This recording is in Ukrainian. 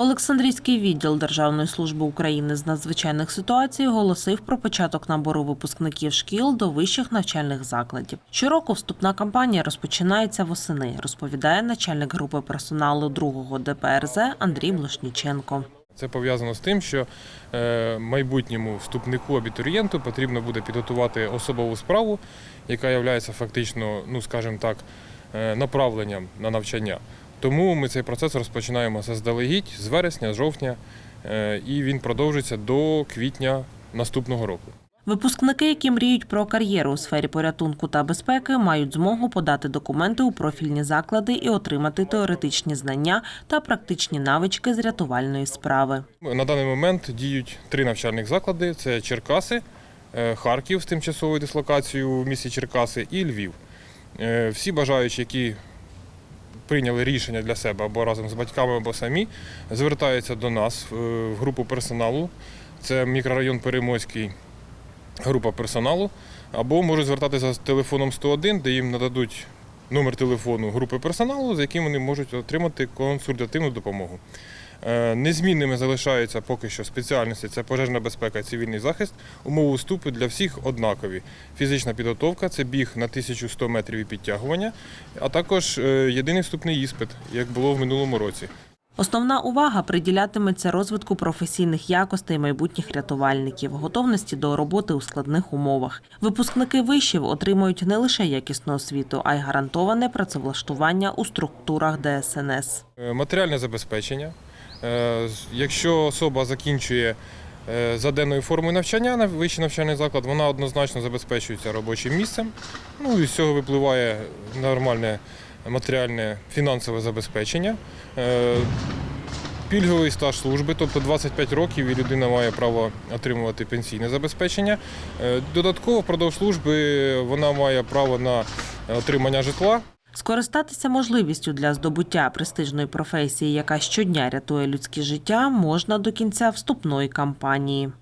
Олександрійський відділ Державної служби України з надзвичайних ситуацій оголосив про початок набору випускників шкіл до вищих навчальних закладів. Щороку вступна кампанія розпочинається восени, розповідає начальник групи персоналу 2-го ДПРЗ Андрій Блошніченко. Це пов'язано з тим, що е, майбутньому вступнику абітурієнту потрібно буде підготувати особову справу, яка є фактично, ну скажімо так, е, направленням на навчання. Тому ми цей процес розпочинаємо заздалегідь з вересня, з жовтня, е, і він продовжиться до квітня наступного року. Випускники, які мріють про кар'єру у сфері порятунку та безпеки, мають змогу подати документи у профільні заклади і отримати теоретичні знання та практичні навички з рятувальної справи. На даний момент діють три навчальних заклади: це Черкаси, е, Харків з тимчасовою дислокацією в місті Черкаси і Львів. Е, Всі бажаючі, які прийняли рішення для себе або разом з батьками, або самі, звертаються до нас е, в групу персоналу. Це мікрорайон Перемойський, група персоналу, або можуть звертатися з телефоном 101, де їм нададуть номер телефону групи персоналу, за яким вони можуть отримати консультативну допомогу. Е, Незмінними залишаються поки що спеціальності це пожежна безпека, цивільний захист. Умови вступу для всіх однакові. Фізична підготовка це біг на 1100 метрів і підтягування, а також е, єдиний вступний іспит, як було в минулому році. Основна увага приділятиметься розвитку професійних якостей майбутніх рятувальників, готовності до роботи у складних умовах. Випускники вишів отримують не лише якісну освіту, а й гарантоване працевлаштування у структурах ДСНС. Е, Матеріальне забезпечення. Е, Якщо особа закінчує е, за денною формою навчання на вищий навчальний заклад, вона однозначно забезпечується робочим місцем. Ну і з цього випливає нормальне матеріальне фінансове забезпечення. Е, Пільговий стаж служби, тобто 25 років, і людина має право отримувати пенсійне забезпечення. Додатково впродовж служби вона має право на отримання житла. Скористатися можливістю для здобуття престижної професії, яка щодня рятує людське життя, можна до кінця вступної кампанії.